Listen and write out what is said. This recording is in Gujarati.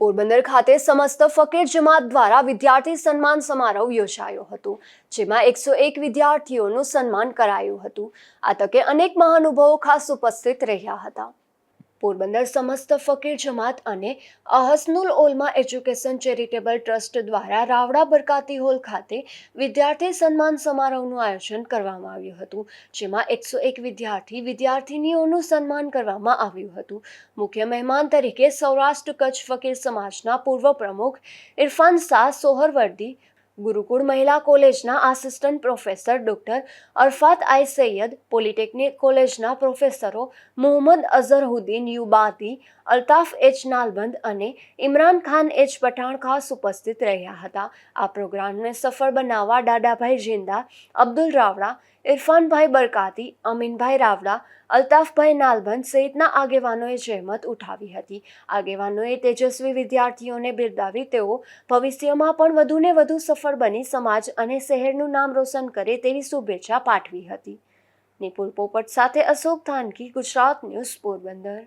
પોરબંદર ખાતે સમસ્ત ફકીર જમાત દ્વારા વિદ્યાર્થી સન્માન સમારોહ યોજાયો હતો, જેમાં એકસો એક વિદ્યાર્થીઓનું સન્માન કરાયું હતું. આ તકે અનેક મહાનુભાવો ખાસ ઉપસ્થિત રહ્યા હતા. પોરબંદર સમસ્ત ફકીર જમાત અને Ahsanul Ulama education charitable trust દ્વારા રાવડા બરકાતી હોલ ખાતે વિદ્યાર્થી સન્માન સમારોહનું આયોજન કરવામાં આવ્યું હતું, જેમાં એકસો એક વિદ્યાર્થી વિદ્યાર્થિનીઓનું સન્માન કરવામાં આવ્યું હતું. મુખ્ય મહેમાન તરીકે સૌરાષ્ટ્ર કચ્છ ફકીર સમાજના પૂર્વ પ્રમુખ ઇરફાન શાહ સોહરવર્દી ગુરુકુળ મહિલા કોલેજના assistant professor doctor Arfat I Saiyed, polytechnic કોલેજના પ્રોફેસરો મોહમ્મદ અઝહરુદ્દીન યુબાતી, અલ્તાફ એચ નાલબંદ અને ઇમરાન ખાન એચ પઠાણ ખાસ ઉપસ્થિત રહ્યા હતા. આ પ્રોગ્રામને સફળ બનાવવા દાદાભાઈ જિંદા, અબ્દુલ રાવડા, ઇરફાનભાઈ બરકાતી, અમીનભાઈ રાવડા, અલ્તાફભાઈ નાલબંદ સહિતના આગેવાનોએ જહેમત ઉઠાવી હતી. આગેવાનોએ તેજસ્વી વિદ્યાર્થીઓને બિરદાવી તેઓ ભવિષ્યમાં પણ વધુને વધુ સફળ બની સમાજ અને શહેરનું નામ રોશન કરે તેવી શુભેચ્છા પાઠવી હતી. નિપુલ પોપટ સાથે અશોક થાનકી, ગુજરાત ન્યૂઝ પોરબંદર.